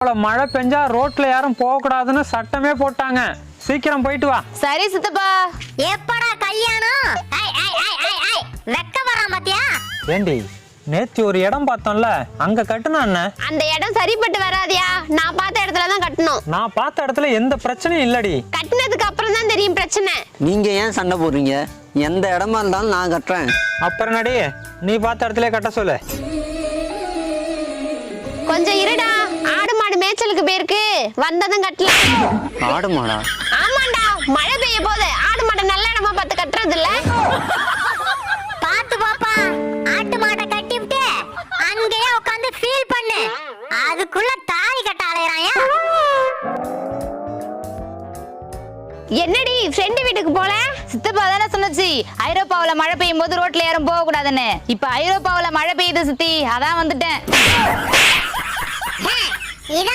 அவ்வளவு மழை பெஞ்சா ரோட்ல யாரும் போக கூடாதுன்னு சட்டமே போட்டாங்க. சீக்கிரம் போயிட்டு வா. சரி சித்தப்பா. எப்படா கல்யாணம்? வெக்க பாத்தியா? ஏண்டி நேத்தி ஒரு இடம் பார்த்தோம்ல அங்க கட்டுனா என்ன? அந்த இடம் சரிப்பட்டு வராதியா? நான் பார்த்த இடத்துல தான் கட்டணும். நான் பார்த்த இடத்துல எந்த பிரச்சனையும் இல்லடி. கட்டினதுக்கு அப்புறம் தான் தெரியும் பிரச்சனை. நீங்க ஏன் சண்டை போடுறீங்க? எந்த இடமா இருந்தாலும் நான் கட்டுறேன். அப்புறம் நடி நீ பார்த்த இடத்துல கட்ட சொல்லு. கொஞ்சம் இருடா ஆடு மாடு மேய்ச்சலுக்கு போயிருக்கு வந்ததும் கட்டலாம் ஆடு மாடா ஆமாண்டா மழை பெய்ய போது ஆடு மாடு நல்ல இடமா பார்த்து கட்டுறது இல்ல பாத்து பாப்பா ஆட்டு மாட்டை கட்டிவிட்டு அங்கேயே உட்காந்து ஃபீல் பண்ணு. அதுக்குள்ள தாலி கட்ட அலையறான் என்னடி ஃப்ரெண்டு வீட்டுக்கு போல? சித்தப்பா தானே சொன்னச்சு ஐரோப்பாவுல மழை பெய்யும் போது ரோட்ல யாரும் போக கூடாதுன்னு இப்ப ஐரோப்பாவுல மழை பெய்யுது சித்தி அதான் வந்துட்டேன்.